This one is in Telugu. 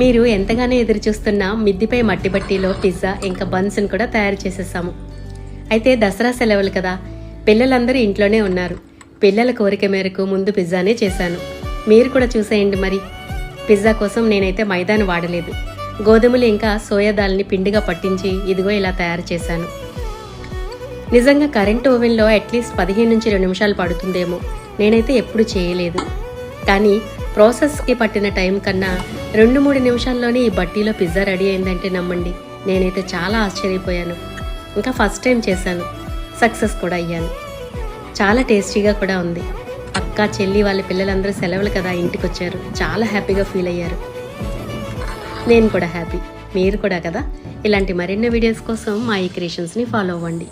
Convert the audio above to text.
మీరు ఎంతగానో ఎదురుచూస్తున్న మిద్దిపై మట్టి బట్టీలో పిజ్జా ఇంకా బన్స్ని కూడా తయారు చేసేసాము. అయితే దసరా సెలవులు కదా పిల్లలందరూ ఇంట్లోనే ఉన్నారు. పిల్లల కోరిక మేరకు ముందు పిజ్జానే చేశాను. మీరు కూడా చూసేయండి మరి. పిజ్జా కోసం నేనైతే మైదాను వాడలేదు. గోధుమలు ఇంకా సోయా దాల్ని పిండిగా పట్టించి ఇదిగో ఇలా తయారు చేశాను. నిజంగా కరెంట్ ఓవెన్లో అట్లీస్ట్ పదిహేను నుంచి రెండు నిమిషాలు పడుతుందేమో. నేనైతే ఎప్పుడు చేయలేదు. కానీ ప్రాసెస్కి పట్టిన టైం కన్నా రెండు మూడు నిమిషాల్లోనే ఈ బట్టీలో పిజ్జా రెడీ అయిందంటే నమ్మండి. నేనైతే చాలా ఆశ్చర్యపోయాను. ఇంకా ఫస్ట్ టైం చేశాను. సక్సెస్ కూడా అయ్యాను. చాలా టేస్టీగా కూడా ఉంది. అక్క చెల్లి వాళ్ళ పిల్లలందరూ సెలవులు కదా ఇంటికి వచ్చారు చాలా హ్యాపీగా ఫీల్ అయ్యారు. నేను కూడా హ్యాపీ. మీరు కూడా కదా? ఇలాంటి మరిన్ని వీడియోస్ కోసం మా ఈ క్రియేషన్స్ని ఫాలో అవ్వండి.